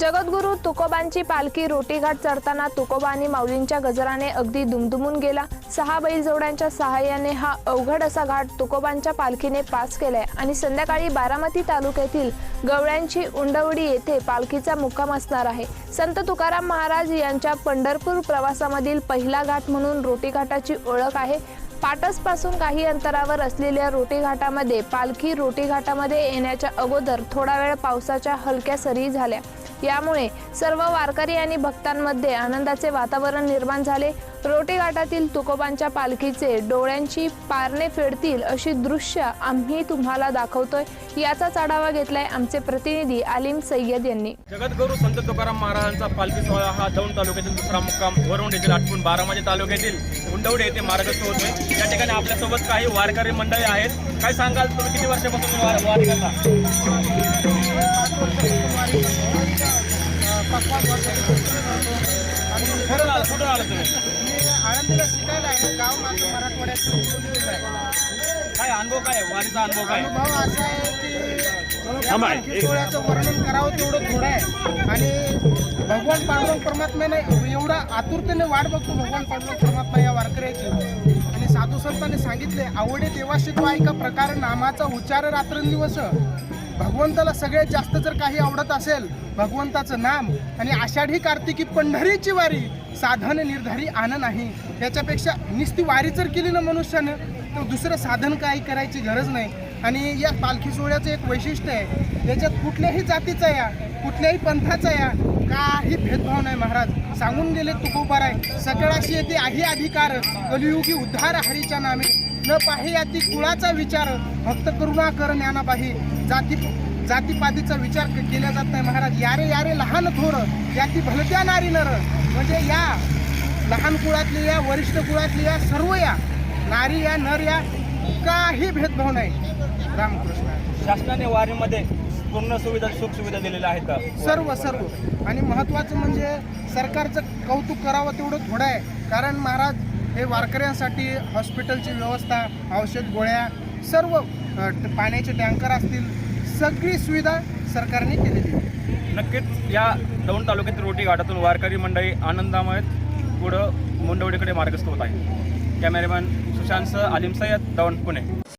जगद्गुरू तुकोबांची पालखी रोटीघाट चढताना तुकोबा आणि माऊलींच्या गजराने अगदी दुमदुमून गेला. सहा बैलजोड्यांच्या सहाय्याने हा अवघड असा घाट तुकोबांच्या पालखीने पास केलाय आणि संध्याकाळी बारामती तालुक्यातील गवळ्यांची उंडवडी येथे पालखीचा मुक्काम असणार आहे. संत तुकाराम महाराज यांच्या पंढरपूर प्रवासामधील पहिला घाट म्हणून रोटीघाटाची ओळख आहे. पाटसपासून काही अंतरावर असलेल्या रोटीघाटामध्ये पालखी रोटीघाटामध्ये येण्याच्या अगोदर थोडा वेळ पावसाच्या हलक्या सरी झाल्या. यामुळे सर्व वारकरी आणि भक्तांमध्ये आनंदाचे वातावरण निर्माण झाले. रोटेघाटातील तुकोबांच्या पालखीचे डोळ्यांची पारणे फेडतील अशी दृश्य आम्ही तुम्हाला दाखवतोय. याचाच आढावा घेतलाय आमचे प्रतिनिधी आलिम सय्यद यांनी. जगद्गुरु संत तुकाराम महाराजांचा पालखी सोहळा हा दौंड तालुक्यातील दुसरा मुक्काम वरुण येथील आटपून बारामती तालुक्यातील उंडवडे येथे मार्गस्थ होतोय. या ठिकाणी आपल्यासोबत काही वारकरी मंडळी आहेत. काय सांगाल तुम्ही किती वर्षापासून वार वारी करता खरं आलं कुठून आलं तुम्ही मी आळंदीला शिकायला आहे गाव माझं आहे. काय अनुभव काय आहे? वारीचा अनुभव काय आहे? अनुभव असा आहे की सोहळ्याचं वर्णन करावं तेवढं थोडं आहे आणि भगवान पांडुरंग परमात्म्याने एवढा आतुरतेने वाट बघतो भगवान पांडुरंग परमात्मा या वारकऱ्याची आणि साधू संतांनी सांगितले आवडे देवाशी तो ऐका प्रकार नामाचा उच्चार रात्रंदिवस भगवंताला सगळ्यात जास्त जर काही आवडत असेल भगवंताचं नाम आणि आषाढी कार्तिकी पंढरीची वारी साधन निर्धारी आण नाही. त्याच्यापेक्षा नुसती वारी जर केली ना मनुष्यानं तर दुसरं साधन काही करायची गरज नाही. आणि या पालखी सोहळ्याचं एक वैशिष्ट्य आहे याच्यात कुठल्याही जातीचा या कुठल्याही पंथाचा या काही भेदभाव नाही महाराज. सांगून गेले तुकोबाराय सकळाशी येते आही अधिकार कलियुगी उद्धार हरीच्या नामे. न पाहे याती कुळाचा विचार भक्त करुणा कर ज्ञानाबाही जाती जातीपातीचा विचार केला जात नाही महाराज. यारे यारे लहान थोर याती भलत्या नारी नर. म्हणजे या लहान कुळातली या वरिष्ठ कुळातली या सर्व या नारी या नर या काही भेदभाव नाही. रामकृष्ण. शासनाने वारीमध्ये पूर्ण सुविधा सुख सुविधा दिलेल्या आहेत सर्व सर्व. आणि महत्त्वाचं म्हणजे सरकारचं कौतुक करावं तेवढं थोडं आहे. कारण महाराज हे वारकऱ्यांसाठी हॉस्पिटलची व्यवस्था औषध गोळ्या सर्व पाण्याचे टँकर असतील सगळी सुविधा सरकारने केलेली आहे. नक्कीच या दौंड तालुक्यातील रोटी घाटातून वारकरी मंडळी आनंदामय पुढं मुंडवडीकडे मार्गस्थ होत आहे कॅमेरामॅन सुशांत आलिम सय्यद दौंड पुणे.